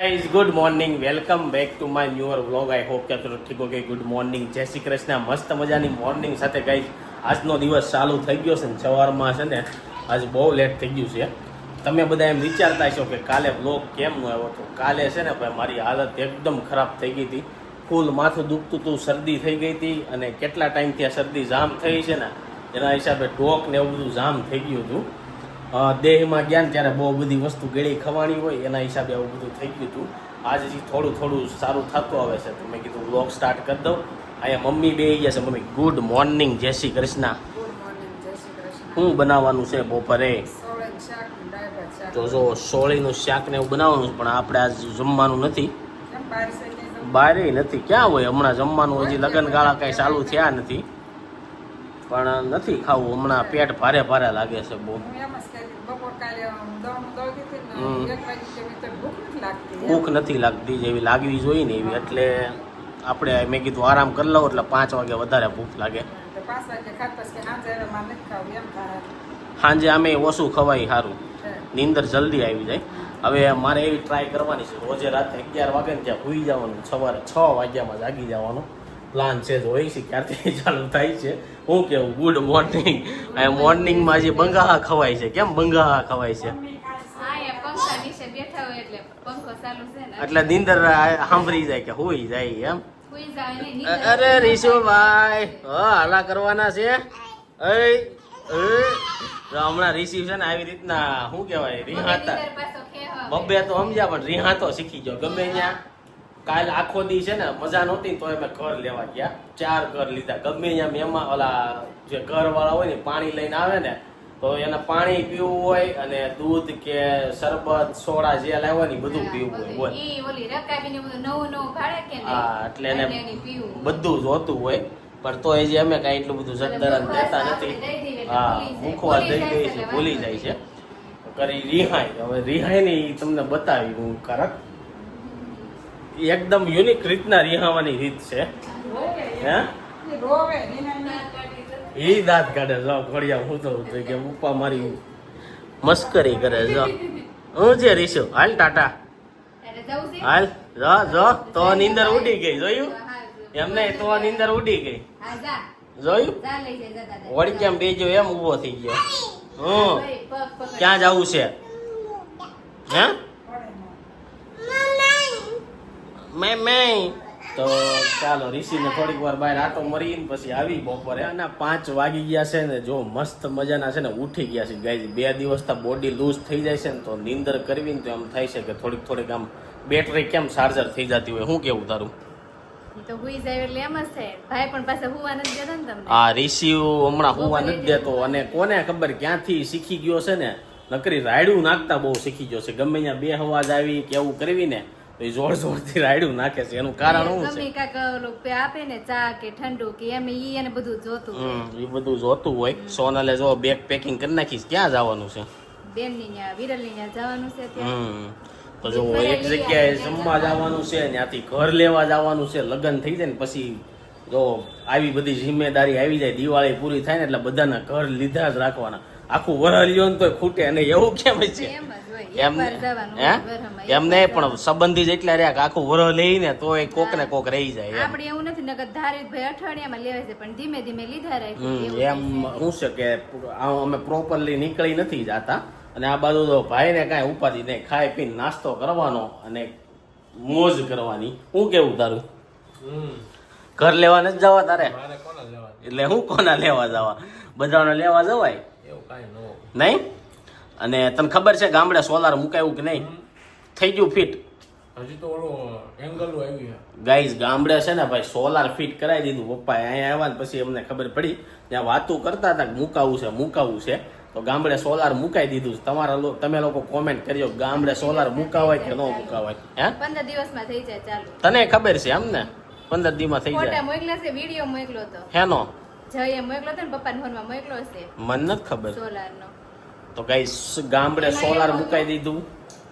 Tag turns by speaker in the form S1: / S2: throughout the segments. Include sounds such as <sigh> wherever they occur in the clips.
S1: Guys good morning welcome back to my newer vlog I hope કે તમે ઠીક okay good morning જય શ્રી કૃષ્ણ. મસ્ત મજાની મોર્નિંગ સાથે ગાઈઝ આજનો દિવસ ચાલુ થઈ ગયો છે ને સવારમાં છે ને આજ બહુ લેટ થઈ ગયું છે. તમે બધા એમ વિચારતા હશો કે કાલે વ્લોગ કેમ નો આવ્યો તો કાલે છે ને ભાઈ મારી હાલત એકદમ ખરાબ થઈ ગઈ હતી. ફૂલ માથું દુખતું હતું, શરદી થઈ ગઈ હતી અને કેટલા ટાઈમથી આ શરદી જામ થઈ છે ને, એના હિસાબે ઢોક ને એવું બધું જામ થઈ ગયું હતું. દેહમાં ગયા ને ત્યારે બહુ બધી વસ્તુ ગળી ખવાણી હોય એના હિસાબે આવું બધું થઈ ગયું હતું. આજે હજી થોડું થોડું સારું થતું આવે છે. તો મેં કીધું બ્લોગ સ્ટાર્ટ કરી દઉં. અહીંયા મમ્મી બે ગયા છે. મમ્મી ગુડ મોર્નિંગ જય શ્રી કૃષ્ણ. શું બનાવવાનું છે બપોરે?
S2: સોળન શાક દાળ ભાત શાક.
S1: તો જો સોળીનું શાક ને એવું બનાવવાનું છે, પણ આપણે આજ જમવાનું નથી. બારે નથી. ક્યાં હોય? હમણાં જમવાનું હજી લગ્ન ગાળા કાંઈ ચાલુ થયા નથી. પણ નથી ખાવું. હમણાં પેટ ભારે ભારે લાગે છે બહુ.
S2: ભૂખ નથી લાગતી
S1: જેવી લાગવી જોઈએ ને એવી. એટલે આપણે મેં કીધું આરામ કરી લઉં એટલે પાંચ વાગે વધારે ભૂખ લાગે. સાંજે આમે ઓછું ખવાય સારું નીંદર જલ્દી આવી જાય. હવે મારે એવી ટ્રાય કરવાની છે. રોજે રાતે અગિયાર વાગે ત્યાં સુઈ જવાનું. સવારે છ વાગ્યામાં જાગી જવાનું. પ્લાન છે હોય છે ક્યારથી <laughs> ચાલુ થાય છે. હું કેવું ગુડ મોર્નિંગ આ મોર્નિંગમાં જે બંગાળા ખવાય છે કેમ બંગાળા ખવાય છે?
S3: એટલે
S1: નીંદર સાંભળી જાય કે હુઈ જાય એમ. અરે રીશુભાઈ હાલા કરવાના છે. હમણાં રિસીવ છે ને આવી રીતના શું કહેવાય રિહાતા. બબ્બે તો સમજ્યા પણ રિહાતો શીખી ગયો. ગમે ત્યાં કાલ આખો દી છે ને મજા નહોતી તો અમે ઘર લેવા ગયા. ચાર ઘર લીધા. ગમે અહીંયા મહેમાન ઓલા જે ઘર વાળા હોય ને પાણી લઈને આવે ને તો એને પાણી પીવું હોય અને દૂધ કે શરબત સોડા જે લાવ્યા ને બધું પીવું હોય? હા એટલે એને બધું જોતું હોય. પણ તો એ જે અમે કાંઈ એટલું બધું જગદરન દેતા નથી. હા મૂકવા દઈ ગઈ છે ભૂલી જાય છે. કરી રિહાય હવે રિહાય ને તમને બતાવી હું કરક એકદમ યુનિક રીતના રિહાવાની રીત છે. હે?
S2: એ
S1: દાંત કાઢે જો ઘડિયા હું તો કે ઉપા મારી મસ્કરી કરે જો હું છે રીશુ? હાલ ટાટા? હાલ જો જો તો નીંદર ઉડી ગઈ જોયું? એમને તો નીંદર ઉડી ગઈ. જોયું. વળી કેમ બેજો એમ ઊભો થઈ ગયો. હું
S3: ભાઈ, પગ પકડ.
S1: ક્યાં જવું છે? હે? મેં મેં. તો ચાલો ઋષિને થોડીક વાર બહાર આટો મરીને પછી આવી બપોરે. અને પાંચ વાગી ગયા છે ને જો મસ્ત મજાના છે ને ઉઠી ગયા છે. ગાય બે દિવસ તો બોડી લૂઝ થઈ જાય છે ને તો નીંદર કરવી ને તો એમ થાય છે કે થોડીક થોડીક આમ બેટરી કેમ ચાર્જર થઈ જતી હોય શું કેવું તારું?
S3: ઈ તો હુઈ જાય એટલે એમ જ થાય. ભાઈ પણ પાછા હુવા નથી દેતા ને
S1: ઋષિ હમણાં હોવા નથી દેતો અને કોને ખબર ક્યાંથી શીખી ગયો છે ને? નકરી રાયડું નાખતા બહુ શીખી ગયો છે. ગમે ત્યાં બે અવાજ આવી કે એવું કરવી ને? તો એ જોર જોરથી રાયડું નાખે છે. એનું કારણ શું છે?
S3: ઓલું પે આપે ને ચા કે ઠંડુ કે એમ ઈ એને બધું જોતું હોય.
S1: હમ એ બધું જોતું હોય. સોનલે જો બેગ પેકિંગ કરી નાખીશ ક્યાં જવાનું છે?
S3: બેનની ન્યા વિરલની ન્યા જવાનું છે ત્યાં
S1: હમ. તો જો એક જગ્યાએ જમવા જવાનું. છે ત્યાંથી ઘર લેવા જવાનું છે લગ્ન થઈ જાય ને પછી જો આવી બધી જિમ્મેદારી આવી જાય દિવાળી પૂરી થાય ને એટલે બધાના ઘર લીધા જ રાખવાના. આખું વરહ લ્યો ને તો ખૂટે અને એવું કેમ છે?
S3: એમ
S1: નહીં પણ. સંબંધી જેટલા રહ્યા કે આખું વરહ લઈને એ કોક ને કોક રહી જાય
S3: આપણે એવું નથી નગર ધારે ભાઈ અઠવાડિયામાં લેવાય છે પણ ધીમે ધીમે લીધા રાખે
S1: એમ હું છે કે અમે પ્રોપરલી નીકળી નથી જાતા અને આ બાજુ તો ભાઈને કાંઈ ઉપાધિ નહીં ખાઈ પીને નાસ્તો કરવાનો અને મોજ કરવાની. હું કેવું તારું? ઘર લેવા નથી જવા તારે? એટલે હું કોના લેવા જવા? બધાને લેવા જવાય? નહીં? અને તને ખબર છે ગામડે સોલાર મુકાયું કે નહીં? થઈ ગયું ફિટ.
S4: હજી તો ઓલો એંગલ
S1: ગાઈઝ ગામડે છે ને ભાઈ સોલાર ફિટ કરાવી દીધું. પપ્પાએ અહીંયા આવ્યા ને પછી અમને ખબર પડી ત્યાં વાતું કરતા હતા કે મુકાવું છે મુકાવું છે. તો ગામડે સોલાર મુકાઈ દીધું છે. તમારા તમે લોકો કોમેન્ટ કરજો ગામડે સોલાર મુકાવાય કે ન મુકાવાય. હે?
S3: પંદર દિવસમાં થઈ જાય ચાલુ.
S1: તને ખબર છે એમ ને? પંદર દીમાં થઈ જાય.
S3: મોકલા છે વીડિયો મોકલો તો.
S1: હેનો?
S3: જઈએ મોકલો તો ને પપ્પા ફોનમાં મોકલો છે.
S1: મને નથી ખબર.
S3: સોલાર નો
S1: તો ગાઈસ ગામડે સોલાર મુકાઈ દીધું.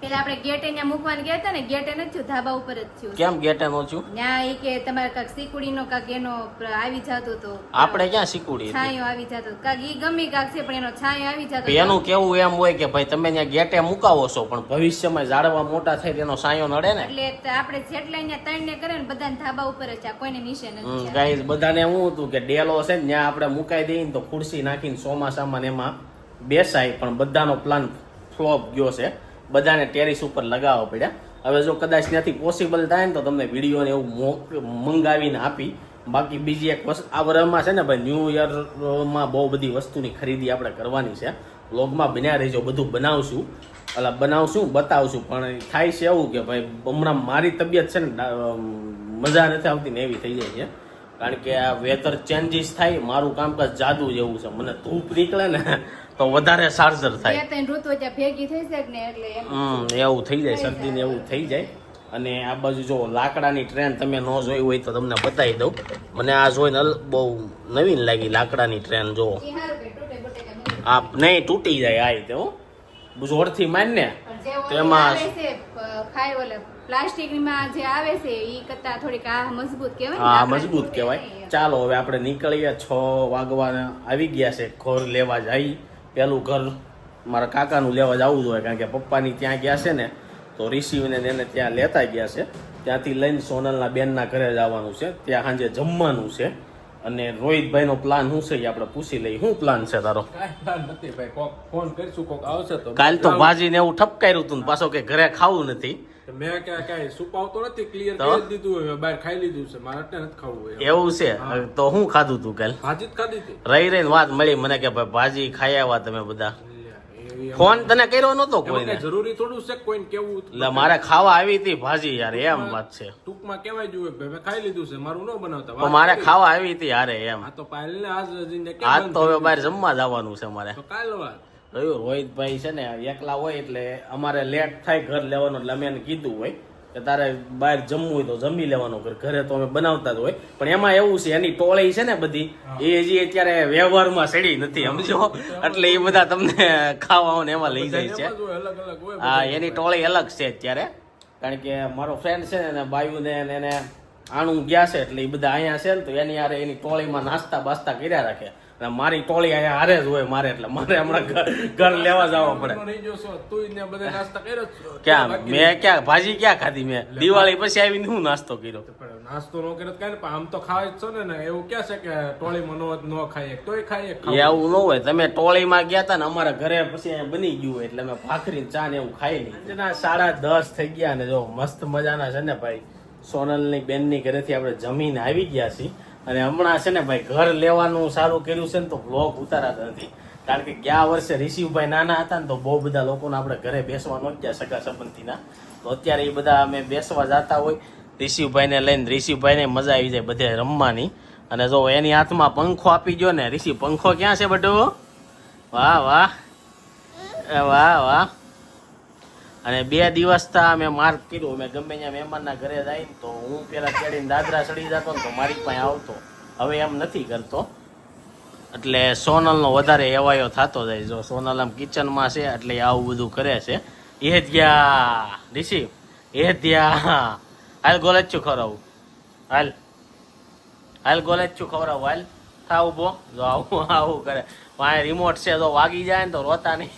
S3: પેલા આપણે ગેટે ને મૂકવાનું ગયા હતા ને ગેટે નથી થયું ધાબા ઉપર જ થયું
S1: કેમ ગેટે નો છું
S3: ત્યાં એ કે તમારે કાક સિકુડી નો કાક એનો આવી જતો તો.
S1: આપણે ક્યાં સિકુડી?
S3: છાંયો આવી જતો. કાક ઈ ગમી કાક છે પણ એનો છાંયો આવી જતો
S1: એનું કેવું એમ હોય કે ભાઈ તમે ત્યાં ગેટે મુકાવો છો પણ ભવિષ્યમાં ઝાડવા મોટા થાય તેનો સાયો નડે ને?
S3: એટલે આપણે જેટલા અહીંયા ત્રણ ને કરે ને બધાને ધાબા ઉપર જ કોઈને નીચે નથી
S1: ગાઈસ બધાને હું હતું કે ડેલો છે ને ત્યાં આપણે મુકાઈ દઈએ ને તો ખુરશી નાખીને ચોમાસામાં ને એમાં બેસાય, પણ બધાનો પ્લાન ફ્લોપ ગયો છે. બધાને ટેરિસ ઉપર લગાવવા પડ્યા. હવે જો કદાચ ત્યાંથી પોસિબલ થાય ને તો તમને વિડીયોને એવું મંગાવીને આપી. બાકી બીજી એક વસ્તુ આ વર્ષમાં છે ને ભાઈ ન્યૂ યરમાં બહુ બધી વસ્તુની ખરીદી આપણે કરવાની છે. બ્લોગમાં બન્યા રહીજો, બધું બનાવશું. એટલે બનાવશું, બતાવશું. પણ થાય છે એવું કે ભાઈ, હમણાં મારી તબિયત છે ને મજા નથી આવતી ને એવી થઈ જાય છે. કારણ કે આ વેધર ચેન્જીસ થાય, મારું કામકાજ જાદુ જેવું છે. મને ધૂપ નીકળે ને તો વધારે ચાર્જર થાય.
S3: ભેગી થઈ શકે એટલે
S1: એવું થઈ જાય શરદી ને એવું થઈ જાય. અને આ બાજુ જો લાકડાની ટ્રેન તમે ન જોઈ હોય તો તમને બતાવી દઉં. મને આ જોઈને બહુ નવીન લાગી લાકડાની ટ્રેન જો. આ નહીં તૂટી જાય આ રીતે હું. જોરથી માન ને? તેમાં-
S3: આવે છે પ- ખાય ઓલે પ્લાસ્ટિકમાં જે આવે છે ઈ કરતા થોડીક આ મજબૂત કહેવાય
S1: હા મજબૂત કહેવાય. ચાલો હવે આપણે નીકળીએ. છ વાગવાના આવી ગયા છે. ઘર લેવા જઈ પેલું ઘર મારા કાકાનું લેવા જવું જોઈએ કારણ કે પપ્પાની ત્યાં ગયા છે ને તો રિસીવને એને ત્યાં લેતા ગયા છે. ત્યાંથી લઈને સોનલના બેનના ઘરે જવાનું છે. ત્યાં સાંજે જમવાનું છે. અને રોહિતભાઈનો પ્લાન શું છે એ આપણે પૂછી લઈએ. શું પ્લાન છે તારો?
S4: નથી ભાઈ. કોક ફોન કરીશું કોક આવશે તો
S1: કાલ તો ભાજીને એવું ઠપકાર્યું હતું પાછો કે ઘરે ખાવું નથી.
S4: મેં ક્યાં કાંઈ સુપાવતો નથી ક્લિયર કરી દીધું હોય બહાર ખાઈ લીધું છે મારે એટલે નથી ખાવું હોય.
S1: એવું છે? તો શું ખાધું તું કાલ?
S4: ભાજી જ ખાધી હતી.
S1: રહી રહીને વાત મળી મને કે ભાઈ ભાજી ખાઈ આવ્યા તમે બધા. ફોન તને કર્યો નતો
S4: કોઈ
S1: કોઈને?
S4: જરૂરી થોડું છે કોઈને કેવું?
S1: એટલે મારે ખાવા આવી હતી ભાજી યાર એમ વાત છે.
S4: ટૂંકમાં કહેવાય જોઈએ મેં ખાઈ લીધું છે મારું ન બનાવતા.
S1: મારે ખાવા આવી હતી યારે એમ.
S4: આ તો પાયલને આજ
S1: આજ તો હવે બહાર જમવા જવાનું છે મારે.
S4: તો કાલ વાત.
S1: રહ્યું. રોહિતભાઈ છે ને એકલા હોય એટલે અમારે લેટ થાય ઘર લેવાનું એટલે અમે એને કીધું હોય કે તારે બહાર જમવું હોય તો જમી લેવાનું ઘર. ઘરે તો અમે બનાવતા જ હોય. પણ એમાં એવું છે એની ટોળી છે ને બધી એ હજી અત્યારે વ્યવહારમાં સડી નથી સમજો? એટલે એ બધા તમને ખાવા ને એમાં લઈ જાય છે. હા એની ટોળી અલગ છે અત્યારે. કારણ કે મારો ફ્રેન્ડ છે ને બાયુને એને આણું ગયા છે એટલે એ બધા અહીંયા છે ને તો એની હારે એની ટોળીમાં નાસ્તા બાસ્તા કર્યા રાખે. મારી ટોળી અહીંયા હારે જ હોય મારે એટલે મારે હમણાં ઘર લેવા જવા પડે. ક્યાં મેં ક્યાં ભાજી ક્યાં ખાધી મેં? દિવાળી પછી આવીને હું નાસ્તો કર્યો?
S4: નાસ્તો નો કર્યો કાંઈ આમ તો ખાવા જ છો ને એવું ક્યાં છે કે ટોળીમાં નો ન ખાઈએ તોય ખાઈએ.
S1: એવું ન હોય. તમે ટોળીમાં ગયા હતા ને અમારા ઘરે પછી અહીંયા બની ગયું હોય એટલે અમે ભાખરી ચા ને એવું ખાઈ આજના સાડા દસ થઈ ગયા ને જો મસ્ત મજાના છે ને ભાઈ. સોનલની બેનની ઘરેથી આપણે જમીન આવી ગયા છીએ. અને હમણાં છે ને ભાઈ ઘર લેવાનું સારું કર્યું છે ને તો વ્લોગ ઉતારાતા નથી. કારણ કે ગયા વર્ષે ઋષિભાઈ નાના હતા ને તો બહુ બધા લોકોને આપણે ઘરે બેસવા નહોતા સગા સંબંધીના. તો અત્યારે એ બધા અમે બેસવા જતા હોય. ઋષિભાઈને લઈને ઋષિભાઈને મજા આવી જાય બધે રમવાની. અને જો એની હાથમાં પંખો આપી ગયો ને, ઋષિ પંખો ક્યાં છે બટુ વાહ વાહ. વાહ વાહ. અને બે દિવસ તા મેં માર્ક કર્યો. મેં ગમે ત્યાં મહેમાનના ઘરે જાય ને તો હું પેલા ચડીને દાદરા ચડી જતો ને તો મારી પાસે આવતો. હવે એમ નથી કરતો. એટલે સોનલનો વધારે એવાયો થતો જાય. જો સોનલ આમ કિચનમાં છે એટલે આવું બધું કરે છે. એ ધ્યા ઋષિ એ ધ્યા હાલ ગોલેચું ખવડાવું. હાલ. હાલ ગોલેચું ખવડાવું. હાલ. થા ઊભો જો આવું આવું કરે. વાંહે રિમોટ છે, જો વાગી જાય ને તો રોતા નહીં.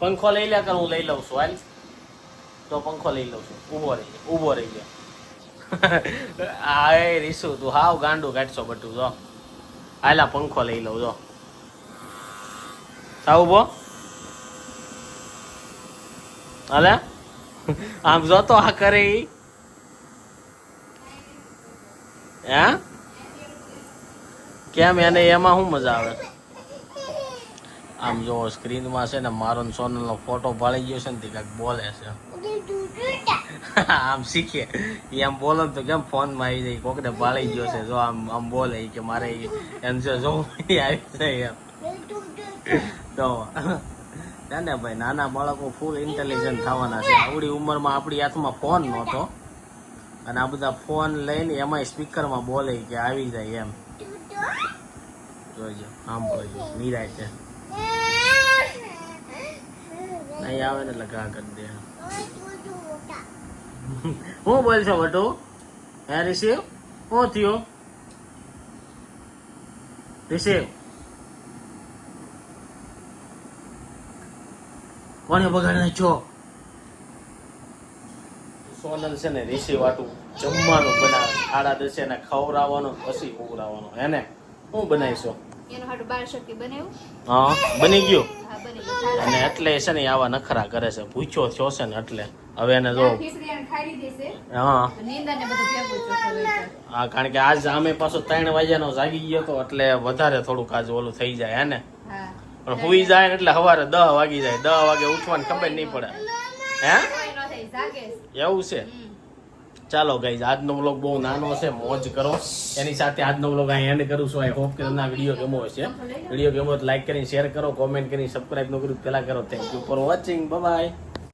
S1: પંખો લઈ લે કર હું લઈ લઉં છું હાલ. તો પંખો લઈ લઉં છું. ઊભો રહી જા, ઊભો રહી જાય <laughs> આ રીસુ તું હાવ ગાંડું કાઢશો બટું જો. હાલા પંખો લઈ લઉં જો. સાવ ઊભો હાલે? <laughs> આમ જો તો આ કરે ઈ? હે? કેમ એને એમાં શું મજા આવે? આમ જો સ્ક્રીનમાં છે ને મારો સોનલનો ફોટો ભાળી ગયો છે ને તે કાંઈક બોલે છે. આમ શીખે. એ આમ બોલે તો કેમ ફોનમાં આવી જાય? કોકને ભાળી ગયો છે. જો આમ આમ બોલે કે મારે એમ છે, જો આવી જાય એમ. તો, ના, ને ભાઈ, નાના બાળકો ફૂલ ઇન્ટેલિજન્ટ થવાના છે. આવડી ઉંમરમાં આપણી હાથમાં ફોન નહોતો. અને આ બધા ફોન લઈને એમાંય સ્પીકરમાં બોલે કે આવી જાય એમ. જોઈજો આમ જોઈજો નિરાય છે. અહીં આવે ને એટલે ઘા કરી દે. હું બોલ છો વટુ? હે રિસીવ હું થયો? રિસીવ કોને બગાડ છો? સોનલ છે ને રિસીવ વાટું જમવાનું બનાવે. સાડા દસે ને ખવડાવવાનું પછી ઉગરાવવાનું હે ને? હું બનાવીશો?
S3: એનું હાટું બાળ શક્તિ બનાવ્યું.
S1: હા બની ગયું? અને એટલે છે ને આવા નખરા કરે છે. પૂછ્યો થયો છે ને એટલે. હવે એને જો હા. હા કારણ કે આજ આમે પાછો ત્રણ વાગ્યાનો જાગી ગયો તો એટલે વધારે થોડુંક આજ ઓલું થઈ જાય હે ને? પણ હુઈ જાય ને એટલે સવારે દહ વાગી જાય. દહ વાગે ઉઠવાની ખબર નહીં પડે. હે. એવું છે. ચાલો ગાઈઝ આજનો વ્લોગ બહુ નાનો છે, મોજ કરો. એની સાથે આજનો વ્લોગ અહીં એન્ડ કરું છું. આઈ હોપ કે તમને આ વીડિયો ગમો હશે. વીડિયો ગમો તો લાઈક કરીને શેર કરો કોમેન્ટ કરીને સબસ્ક્રાઇબ ન કર્યું પેલા કરો. Thank you for watching bye